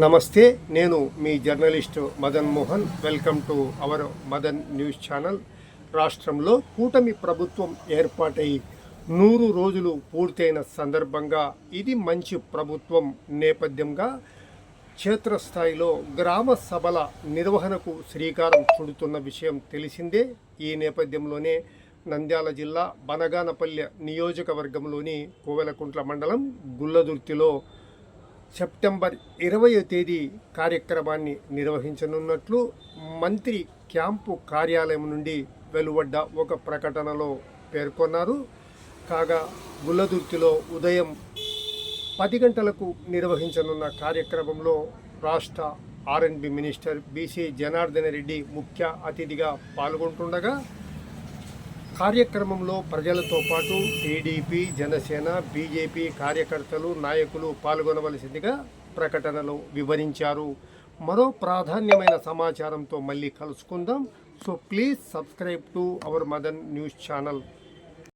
నమస్తే నేను మీ journalist Madan Mohan. Welcome to our Madan news channel. రాష్ట్రంలో కూటమి ప్రభుత్వం ఏర్పాటై నూరు రోజులు పూర్తయిన సందర్భంగా ఇది మంచి ప్రభుత్వం నేపథ్యంగా క్షేత్రస్థాయిలో గ్రామ సభల నిర్వహణకు శ్రీకారం చుడుతున్న విషయం తెలిసిందే. ఈ నేపథ్యంలోనే నంద్యాల జిల్లా బనగానపల్లె నియోజకవర్గంలోని కోవెలకుంట్ల మండలం గుల్లదుర్తిలో సెప్టెంబర్ ఇరవయో తేదీ కార్యక్రమాన్ని నిర్వహించనున్నట్లు మంత్రి క్యాంపు కార్యాలయం నుండి వెలువడ్డ ఒక ప్రకటనలో పేర్కొన్నారు. కాగా గుల్లదుర్తిలో ఉదయం పది గంటలకు నిర్వహించనున్న కార్యక్రమంలో రాష్ట్ర RNB minister BC Janardhana Reddy ముఖ్య అతిథిగా పాల్గొంటుండగా కార్యక్రమంలో ప్రజలతో పాటు టీడీపీ జనసేన బీజేపీ కార్యకర్తలు నాయకులు పాల్గొనవలసిందిగా ప్రకటనలో వివరించారు. మరో ప్రాధాన్యమైన సమాచారంతో మళ్ళీ కలుసుకుందాం. So please subscribe to our Madan news channel.